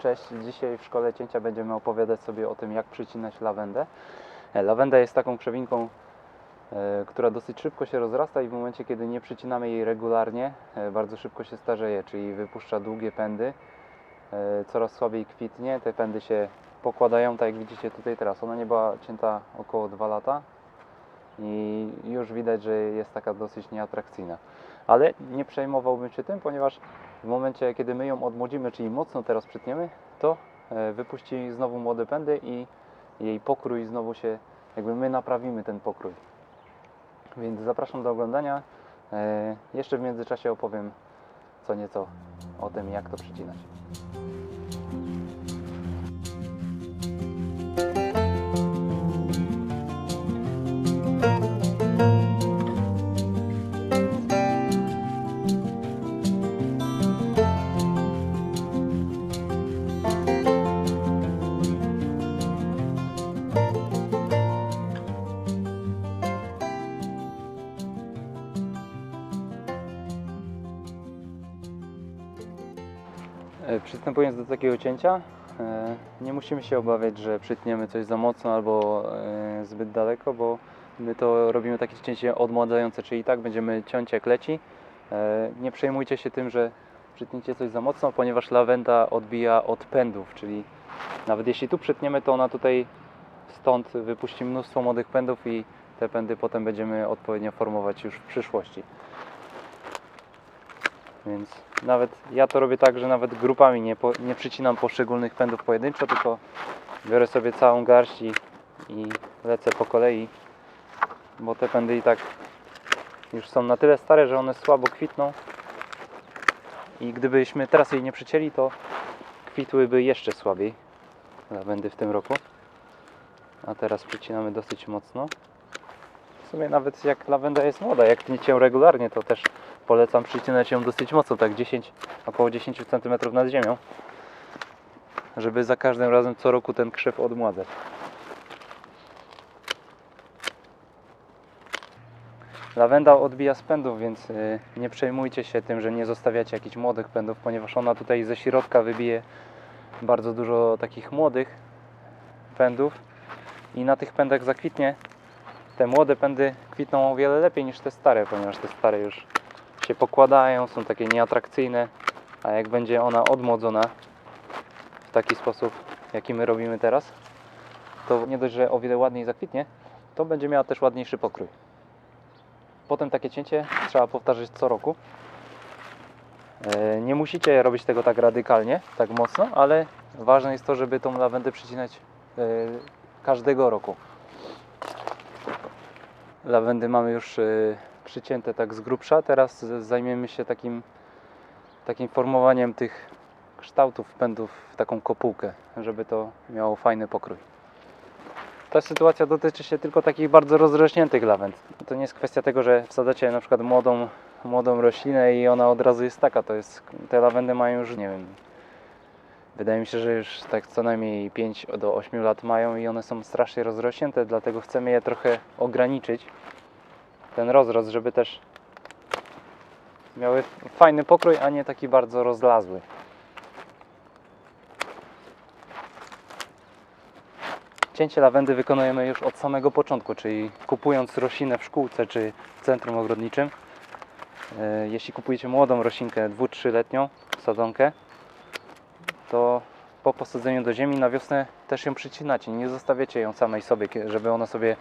Cześć, dzisiaj w szkole cięcia będziemy opowiadać sobie o tym, jak przycinać lawendę. E, Lawenda jest taką krzewinką, e, która dosyć szybko się rozrasta i w momencie, kiedy nie przycinamy jej regularnie, e, bardzo szybko się starzeje, czyli wypuszcza długie pędy, coraz słabiej kwitnie, te pędy się pokładają, tak jak widzicie tutaj teraz. Ona nie była cięta około 2 lata i już widać, że jest taka dosyć nieatrakcyjna. Ale nie przejmowałbym się tym, ponieważ w momencie, kiedy my ją odmłodzimy, czyli mocno teraz przytniemy, to e, wypuści znowu młode pędy i jej pokrój znowu się, jakby my naprawimy ten pokrój. Więc zapraszam do oglądania. E, Jeszcze w międzyczasie opowiem co nieco o tym, jak to przycinać. Przystępując do takiego cięcia, e, nie musimy się obawiać, że przytniemy coś za mocno albo e, zbyt daleko, bo my to robimy takie cięcie odmładzające, czyli tak będziemy ciąć jak leci. E, Nie przejmujcie się tym, że przytniecie coś za mocno, ponieważ lawenda odbija od pędów, czyli nawet jeśli tu przytniemy, to ona tutaj stąd wypuści mnóstwo młodych pędów i te pędy potem będziemy odpowiednio formować już w przyszłości. Więc nawet ja to robię tak, że nawet grupami nie, po, nie przycinam poszczególnych pędów pojedynczo, tylko biorę sobie całą garść i, i lecę po kolei, bo te pędy i tak już są na tyle stare, że one słabo kwitną i gdybyśmy teraz jej nie przycięli, to kwitłyby jeszcze słabiej lawendy w tym roku. A teraz przycinamy dosyć mocno. W sumie nawet jak lawenda jest młoda, jak tniecie regularnie, to też polecam przycinać ją dosyć mocno, tak 10, około 10 cm nad ziemią, żeby za każdym razem co roku ten krzew odmładzać. Lawenda odbija z pędów, więc y, nie przejmujcie się tym, że nie zostawiacie jakichś młodych pędów, ponieważ ona tutaj ze środka wybije bardzo dużo takich młodych pędów i na tych pędach zakwitnie. Te młode pędy kwitną o wiele lepiej niż te stare, ponieważ te stare już się pokładają, są takie nieatrakcyjne, a jak będzie ona odmłodzona w taki sposób, jaki my robimy teraz, to nie dość, że o wiele ładniej zakwitnie, to będzie miała też ładniejszy pokrój. Potem takie cięcie trzeba powtarzać co roku. E, Nie musicie robić tego tak radykalnie, tak mocno, ale ważne jest to, żeby tą lawendę przycinać e, każdego roku. Lawendy mamy już e, przycięte tak z grubsza. Teraz zajmiemy się takim, takim formowaniem tych kształtów pędów w taką kopułkę, żeby to miało fajny pokrój. Ta sytuacja dotyczy się tylko takich bardzo rozrośniętych lawend. To nie jest kwestia tego, że wsadzacie na przykład młodą, młodą roślinę i ona od razu jest taka. To jest, te lawendy mają już, nie wiem, wydaje mi się, że już tak co najmniej 5 do 8 lat mają i one są strasznie rozrośnięte, dlatego chcemy je trochę ograniczyć ten rozrost, żeby też miały fajny pokrój, a nie taki bardzo rozlazły. Cięcie lawendy wykonujemy już od samego początku, czyli kupując roślinę w szkółce czy w centrum ogrodniczym. E, Jeśli kupujecie młodą roślinkę 2-3-letnią sadzonkę, to po posadzeniu do ziemi na wiosnę też ją przycinacie. Nie zostawiacie ją samej sobie, żeby ona sobie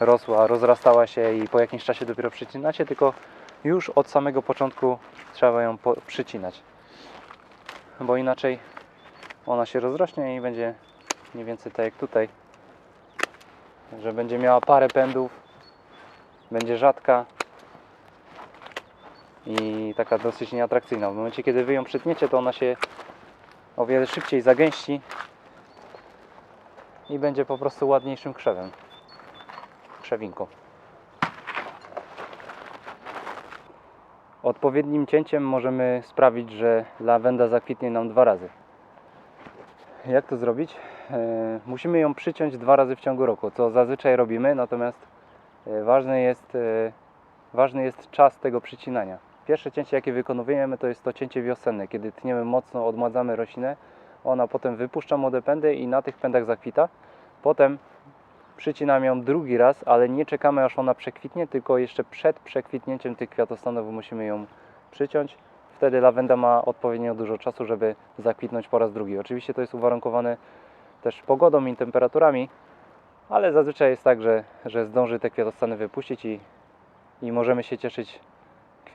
rosła, rozrastała się i po jakimś czasie dopiero przycinacie, tylko już od samego początku trzeba ją po- przycinać. Bo inaczej ona się rozrośnie i będzie mniej więcej tak jak tutaj, że będzie miała parę pędów, będzie rzadka i taka dosyć nieatrakcyjna. W momencie kiedy wy ją przytniecie, to ona się o wiele szybciej zagęści i będzie po prostu ładniejszym krzewem krzewinką. Odpowiednim cięciem możemy sprawić, że lawenda zakwitnie nam dwa razy. Jak to zrobić? E, musimy ją przyciąć dwa razy w ciągu roku, co zazwyczaj robimy, natomiast e, ważny jest, e, ważny jest czas tego przycinania. Pierwsze cięcie, jakie wykonujemy, to jest to cięcie wiosenne, kiedy tniemy mocno, odmładzamy roślinę. ona potem wypuszcza młode pędy i na tych pędach zakwita. Potem przycinam ją drugi raz, ale nie czekamy aż ona przekwitnie, tylko jeszcze przed przekwitnięciem tych kwiatostanów musimy ją przyciąć. Wtedy lawenda ma odpowiednio dużo czasu, żeby zakwitnąć po raz drugi. Oczywiście to jest uwarunkowane też pogodą i temperaturami, ale zazwyczaj jest tak, że, że zdąży te kwiatostany wypuścić i, i możemy się cieszyć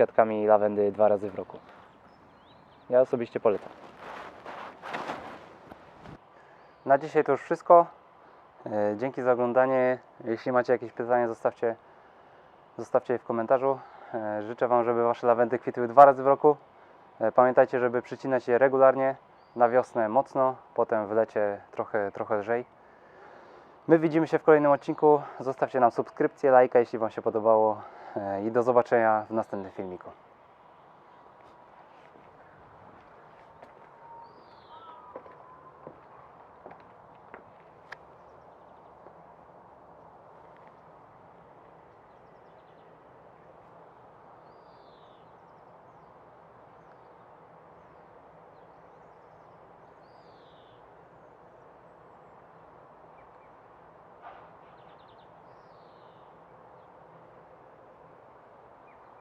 kwiatkami lawendy dwa razy w roku. Ja osobiście polecam. Na dzisiaj to już wszystko. E, Dzięki za oglądanie. Jeśli macie jakieś pytania, zostawcie, zostawcie je w komentarzu. E, Życzę Wam, żeby Wasze lawendy kwitły dwa razy w roku. E, Pamiętajcie, żeby przycinać je regularnie, na wiosnę mocno, potem w lecie trochę, trochę lżej. My widzimy się w kolejnym odcinku. Zostawcie nam subskrypcję, lajka, jeśli Wam się podobało i do zobaczenia w następnym filmiku.